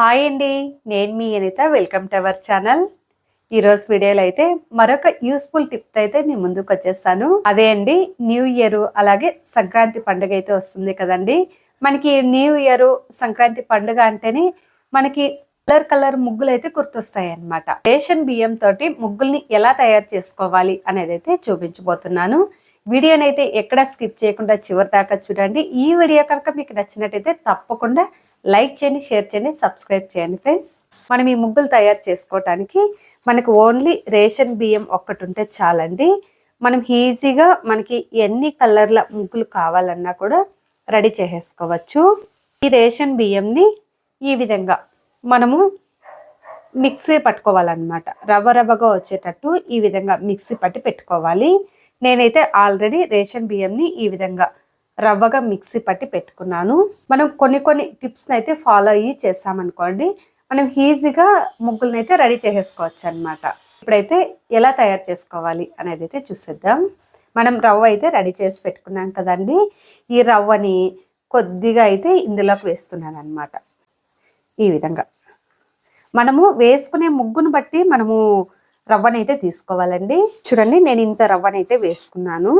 Hi అండి. నేను మీ Anitha. Welcome to our channel. ఈరోజు వీడియోలో అయితే మరొక యూస్ఫుల్ టిప్ అయితే మీ ముందుకు వచ్చేస్తాను. అదే అండి న్యూ ఇయర్ అలాగే సంక్రాంతి పండుగ అయితే వస్తుంది కదండి. మనకి న్యూ ఇయర్ సంక్రాంతి పండుగ అంటేనే మనకి కలర్ కలర్ ముగ్గులు అయితే గుర్తొస్తాయి అనమాట రేషన్ బియ్యం తోటి ముగ్గుల్ని ఎలా తయారు చేసుకోవాలి అనేది అయితే చూపించబోతున్నాను. వీడియోని అయితే ఎక్కడ స్కిప్ చేయకుండా చివరి దాకా చూడండి. ఈ వీడియో కనుక మీకు నచ్చినట్టయితే తప్పకుండా లైక్ చేయండి షేర్ చేయండి సబ్స్క్రైబ్ చేయండి ఫ్రెండ్స్. మనం ఈ ముగ్గులు తయారు చేసుకోవటానికి మనకు ఓన్లీ రేషన్ బియ్యం ఒక్కటి ఉంటే చాలండి. మనం ఈజీగా మనకి ఎన్ని కలర్ల ముగ్గులు కావాలన్నా కూడా రెడీ చేసేసుకోవచ్చు. ఈ రేషన్ బియ్యంని ఈ విధంగా మనము మిక్సీ పట్టుకోవాలన్నమాట. రవ్వ రవ్వగా వచ్చేటట్టు ఈ విధంగా మిక్సీ పట్టి పెట్టుకోవాలి. నేనైతే ఆల్రెడీ రేషన్ బియ్యంని ఈ విధంగా రవ్వగా మిక్సీ పట్టి పెట్టుకున్నాను. మనం కొన్ని కొన్ని టిప్స్ని అయితే ఫాలో అయ్యి చేస్తామనుకోండి మనం ఈజీగా ముగ్గులను అయితే రెడీ చేసేసుకోవచ్చు అనమాట ఇప్పుడైతే ఎలా తయారు చేసుకోవాలి అనేది అయితే చూసేద్దాం. మనం రవ్వ అయితే రెడీ చేసి పెట్టుకున్నాం కదండి. ఈ రవ్వని కొద్దిగా అయితే ఇందులోకి వేస్తున్నాను అనమాట ఈ విధంగా. మనము వేసుకునే ముగ్గును బట్టి మనము రవ్వనైతే తీసుకోవాలండి. చూడండి నేను ఇంత రవ్వనైతే వేసుకున్నాను.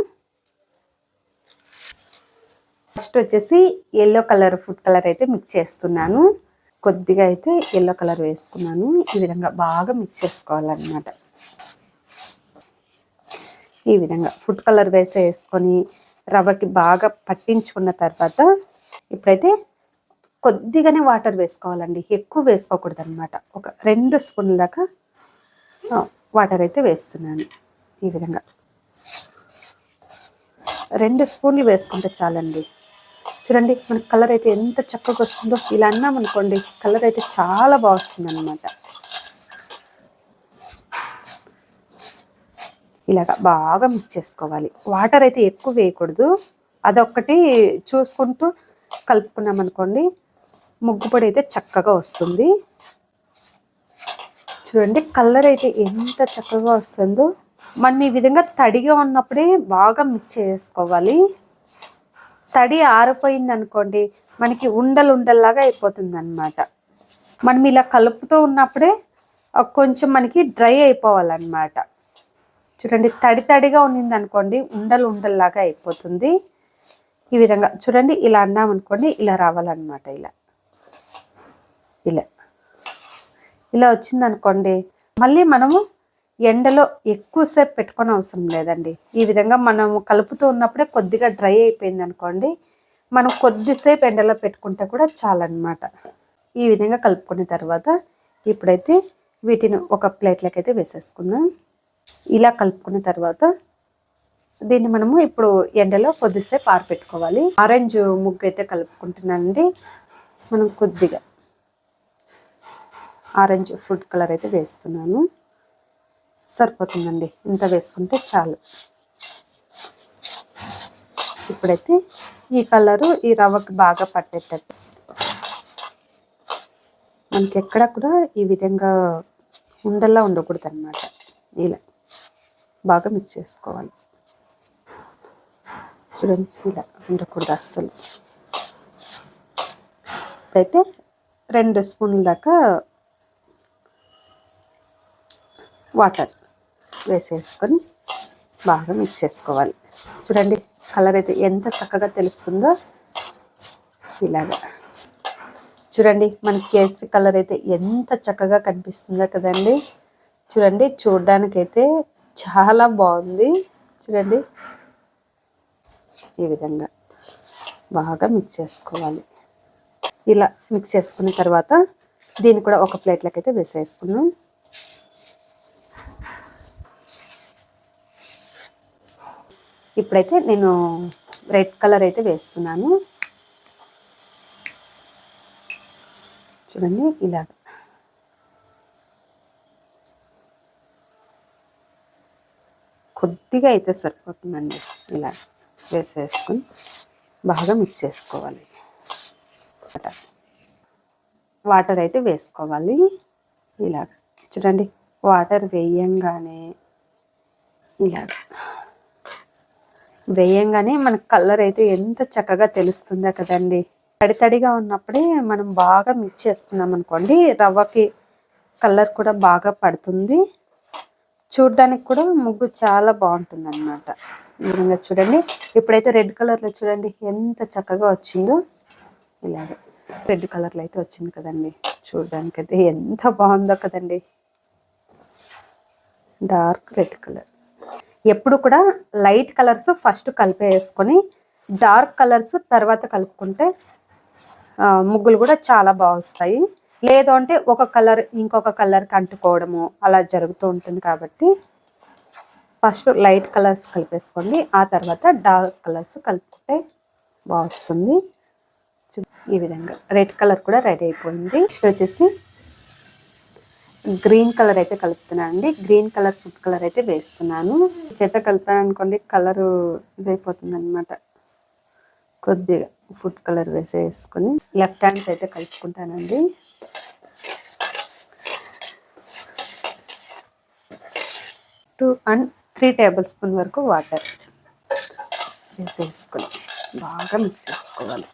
ఫస్ట్ వచ్చేసి ఎల్లో కలర్ ఫుడ్ కలర్ అయితే మిక్స్ చేస్తున్నాను. కొద్దిగా అయితే ఎల్లో కలర్ వేసుకున్నాను. ఈ విధంగా బాగా మిక్స్ చేసుకోవాలన్నమాట. ఈ విధంగా ఫుడ్ కలర్ వేసే వేసుకొని రవ్వకి బాగా పట్టించుకున్న తర్వాత ఇప్పుడైతే కొద్దిగానే వాటర్ వేసుకోవాలండి. ఎక్కువ వేసుకోకూడదు అనమాట ఒక రెండు స్పూన్ల దాకా వాటర్ అయితే వేస్తున్నాను ఈ విధంగా. రెండు స్పూన్లు వేసుకుంటే చాలండి. చూడండి మన కలర్ అయితే ఎంత చక్కగా వస్తుందో. ఇలా అన్నాం అనుకోండి కలర్ అయితే చాలా బాగా అనమాట ఇలాగా బాగా మిక్స్ చేసుకోవాలి. వాటర్ అయితే ఎక్కువ వేయకూడదు. అదొక్కటి చూసుకుంటూ కలుపుకున్నాం అనుకోండి ముగ్గు పొడి అయితే చక్కగా వస్తుంది. చూడండి కలర్ అయితే ఎంత చక్కగా వస్తుందో. మనం ఈ విధంగా తడిగా ఉన్నప్పుడే బాగా మిక్స్ చేసుకోవాలి. తడి ఆరిపోయింది అనుకోండి మనకి ఉండలు ఉండల్లాగా అయిపోతుంది అనమాట మనం ఇలా కలుపుతూ ఉన్నప్పుడే కొంచెం మనకి డ్రై అయిపోవాలన్నమాట. చూడండి తడి తడిగా ఉన్నింది అనుకోండి ఉండలు ఉండల్లాగా అయిపోతుంది. ఈ విధంగా చూడండి ఇలా అన్నామనుకోండి ఇలా రావాలన్నమాట ఇలా. ఇలా. ఇలా వచ్చింది అనుకోండి మళ్ళీ మనము ఎండలో ఎక్కువసేపు పెట్టుకొని అవసరం లేదండి. ఈ విధంగా మనము కలుపుతూ ఉన్నప్పుడే కొద్దిగా డ్రై అయిపోయింది అనుకోండి మనం కొద్దిసేపు ఎండలో పెట్టుకుంటే కూడా చాలన్నమాట. ఈ విధంగా కలుపుకున్న తర్వాత ఇప్పుడైతే వీటిని ఒక ప్లేట్లోకి అయితే వేసేసుకుందాం. ఇలా కలుపుకున్న తర్వాత దీన్ని మనము ఇప్పుడు ఎండలో కొద్దిసేపు ఆరపెట్టుకోవాలి ఆరెంజ్ ముగ్గు అయితే కలుపుకుంటున్నానండి. మనం కొద్దిగా ఆరెంజ్ ఫుడ్ కలర్ అయితే వేస్తున్నాను. సరిపోతుందండి. ఇంత వేసుకుంటే చాలు. ఇప్పుడైతే ఈ కలరు ఈ రవ్వకి బాగా పట్టేటట్టు. మనకి ఎక్కడ కూడా ఈ విధంగా ఉండల్లా ఉండకూడదు అనమాట ఇలా బాగా మిక్స్ చేసుకోవాలి. చూడండి ఇలా ఉండకూడదు అస్సలు. అయితే రెండు స్పూన్ల దాకా వాటర్ వేసేసుకొని బాగా మిక్స్ చేసుకోవాలి. చూడండి కలర్ అయితే ఎంత చక్కగా తెలుస్తుందో ఇలాగా. చూడండి మన కేసరి కలర్ అయితే ఎంత చక్కగా కనిపిస్తుందో కదండి. చూడండి చూడడానికైతే చాలా బాగుంది. చూడండి ఈ విధంగా బాగా మిక్స్ చేసుకోవాలి. ఇలా మిక్స్ చేసుకున్న తర్వాత దీన్ని కూడా ఒక ప్లేట్లోకి అయితే వేసేసుకున్నాం ఇప్పుడైతే నేను రెడ్ కలర్ అయితే వేస్తున్నాను. చూడండి ఇలాగ. కొద్దిగా అయితే సరిపోతుందండి ఇలా వేసేసుకుని బాగా మిక్స్ చేసుకోవాలి. వాటర్ అయితే వేసుకోవాలి. ఇలాగ చూడండి వాటర్ వేయంగానే ఇలాగ వేయంగానే మన కలర్ అయితే ఎంత చక్కగా తెలుస్తుందో కదండి. తడి తడిగా ఉన్నప్పుడే మనం బాగా మిక్స్ చేసుకున్నాం అనుకోండి రవ్వకి కలర్ కూడా బాగా పడుతుంది. చూడడానికి కూడా ముగ్గు చాలా బాగుంటుంది అనమాట ఈ విధంగా చూడండి. ఇప్పుడైతే రెడ్ కలర్లో చూడండి ఎంత చక్కగా వచ్చిందో. ఇలాగ రెడ్ కలర్లో అయితే వచ్చింది కదండి. చూడడానికి అయితే ఎంత బాగుందో కదండి. Dark red colour. ఎప్పుడు కూడా లైట్ కలర్స్ ఫస్ట్ కలిపేసుకొని డార్క్ కలర్స్ తర్వాత కలుపుకుంటే ముగ్గులు కూడా చాలా బాగా వస్తాయి లేదు అంటే ఒక కలర్ ఇంకొక కలర్కి అంటుకోవడము అలా జరుగుతూ ఉంటుంది కాబట్టి ఫస్ట్ లైట్ కలర్స్ కలిపేసుకోండి ఆ తర్వాత డార్క్ కలర్స్ కలుపుకుంటే బాగుస్తుంది. ఈ విధంగా. రెడ్ కలర్ కూడా రెడీ అయిపోయింది. నెక్స్ట్ వచ్చేసి గ్రీన్ కలర్ అయితే కలుపుతున్నాను అండి. గ్రీన్ కలర్ ఫుడ్ కలర్ అయితే వేస్తున్నాను. చేత కలిపాను అనుకోండి కలరు ఇదైపోతుంది అనమాట కొద్దిగా ఫుడ్ కలర్ వేసేసుకొని లెఫ్ట్ హ్యాండ్స్ అయితే కలుపుకుంటానండి. Two and three tablespoon వరకు వాటర్ వేసేసుకొని బాగా మిక్స్ చేసుకోవాలి.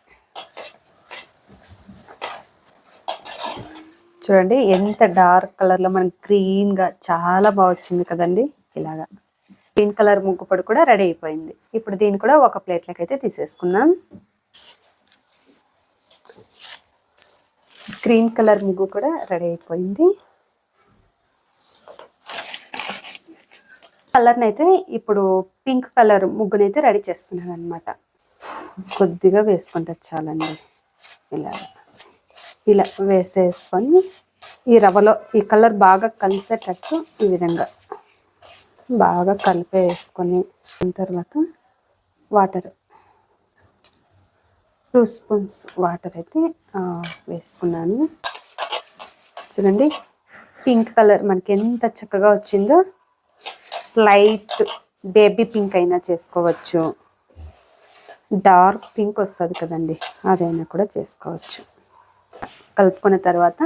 చూడండి ఎంత డార్క్ కలర్లో మనకి గ్రీన్గా చాలా బాగా వచ్చింది కదండి. ఇలాగా గ్రీన్ కలర్ ముగ్గు పొడి కూడా రెడీ అయిపోయింది. ఇప్పుడు దీన్ని కూడా ఒక ప్లేట్లోకి అయితే తీసేసుకుందాం. గ్రీన్ కలర్ ముగ్గు కూడా రెడీ అయిపోయింది. కలర్ని అయితే ఇప్పుడు పింక్ కలర్ ముగ్గునైతే రెడీ చేస్తున్నాను అనమాట కొద్దిగా వేసుకుంటారు చాలండి. ఇలా ఇలా వేసేసుకొని ఈ రవ్వలో ఈ కలర్ బాగా కలిసేటట్టు ఈ విధంగా బాగా కలిపేసుకొని తర్వాత వాటర్. టూ స్పూన్స్ వాటర్ అయితే వేసుకున్నాను. చూడండి పింక్ కలర్ మనకి ఎంత చక్కగా వచ్చిందో. లైట్ బేబీ పింక్ అయినా చేసుకోవచ్చు. డార్క్ పింక్ వస్తుంది కదండి అదైనా కూడా చేసుకోవచ్చు. కలుపుకున్న తర్వాత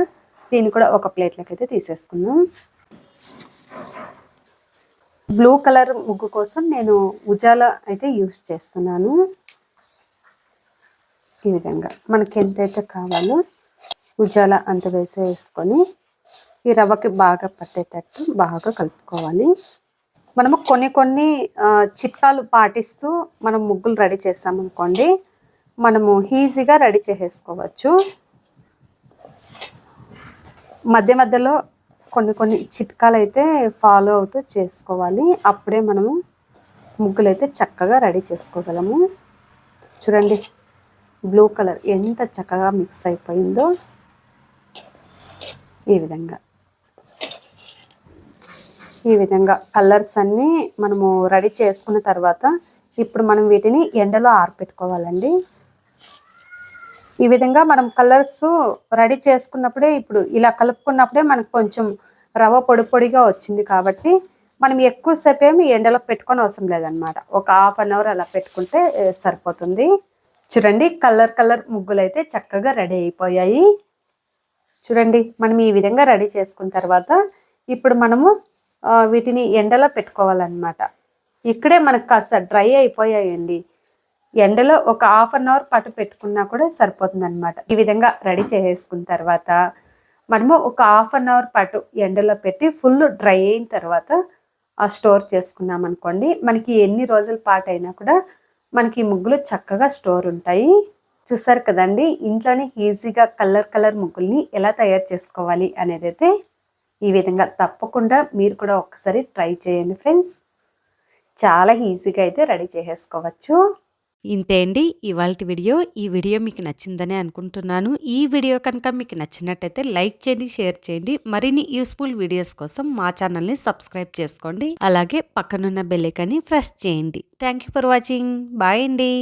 దీన్ని కూడా ఒక ప్లేట్లోకి అయితే తీసేసుకుందాం. బ్లూ కలర్ ముగ్గు కోసం నేను ఉజాల అయితే యూస్ చేస్తున్నాను. ఈ విధంగా మనకి ఎంతైతే కావాలో ఉజాల అంత వేసేసుకొని ఈ రవ్వకి బాగా పట్టేటట్టు బాగా కలుపుకోవాలి. మనము కొన్ని కొన్ని చిట్కాలు పాటిస్తూ మనం ముగ్గులు రెడీ చేస్తామనుకోండి మనము ఈజీగా రెడీ చేసేసుకోవచ్చు. మధ్య మధ్యలో కొన్ని కొన్ని చిట్కాలు అయితే ఫాలో అవుతూ చేసుకోవాలి. అప్పుడే మనము ముగ్గులు అయితే చక్కగా రెడీ చేసుకోగలము. చూడండి బ్లూ కలర్ ఎంత చక్కగా మిక్స్ అయిపోయిందో ఈ విధంగా. ఈ విధంగా కలర్స్ అన్నీ మనము రెడీ చేసుకున్న తర్వాత ఇప్పుడు మనం వీటిని ఎండలో ఆరపెట్టుకోవాలండి. ఈ విధంగా మనం కలర్స్ రెడీ చేసుకున్నప్పుడే ఇప్పుడు ఇలా కలుపుకున్నప్పుడే మనకు కొంచెం రవ్వ పొడి పొడిగా వచ్చింది కాబట్టి మనం ఎక్కువసేపు ఏమి ఎండలో పెట్టుకొని అవసరం లేదనమాట ఒక హాఫ్ అన్ అవర్ అలా పెట్టుకుంటే సరిపోతుంది. చూడండి కలర్ కలర్ ముగ్గులు అయితే చక్కగా రెడీ అయిపోయాయి. చూడండి మనం ఈ విధంగా రెడీ చేసుకున్న తర్వాత ఇప్పుడు మనము వీటిని ఎండలో పెట్టుకోవాలన్నమాట. ఇక్కడే మనకు కాస్త డ్రై అయిపోయాయండి. ఎండలో ఒక హాఫ్ అన్ అవర్ పాటు పెట్టుకున్నా కూడా సరిపోతుంది అనమాట ఈ విధంగా రెడీ చేసేసుకున్న తర్వాత మనము ఒక హాఫ్ అన్ అవర్ పాటు ఎండలో పెట్టి ఫుల్ డ్రై అయిన తర్వాత ఆ స్టోర్ చేసుకున్నాం అనుకోండి. మనకి ఎన్ని రోజుల పాటు అయినా కూడా మనకి ముగ్గులు చక్కగా స్టోర్ ఉంటాయి. చూసారు కదండి ఇంట్లోనే ఈజీగా కలర్ కలర్ ముగ్గుల్ని ఎలా తయారు చేసుకోవాలి అనేది అయితే ఈ విధంగా తప్పకుండా మీరు కూడా ఒక్కసారి ట్రై చేయండి ఫ్రెండ్స్. చాలా ఈజీగా అయితే రెడీ చేసేసుకోవచ్చు. ఇంతే అండి. ఇవాళ వీడియో ఈ వీడియో మీకు నచ్చిందని అనుకుంటున్నాను. ఈ వీడియో కనుక మీకు నచ్చినట్టయితే లైక్ చేయండి షేర్ చేయండి. మరిన్ని యూస్ఫుల్ వీడియోస్ కోసం మా ఛానల్ని సబ్స్క్రైబ్ చేసుకోండి. అలాగే పక్కనున్న బెల్లైకాన్ని ప్రెస్ చేయండి. Thank you for watching. Bye అండి.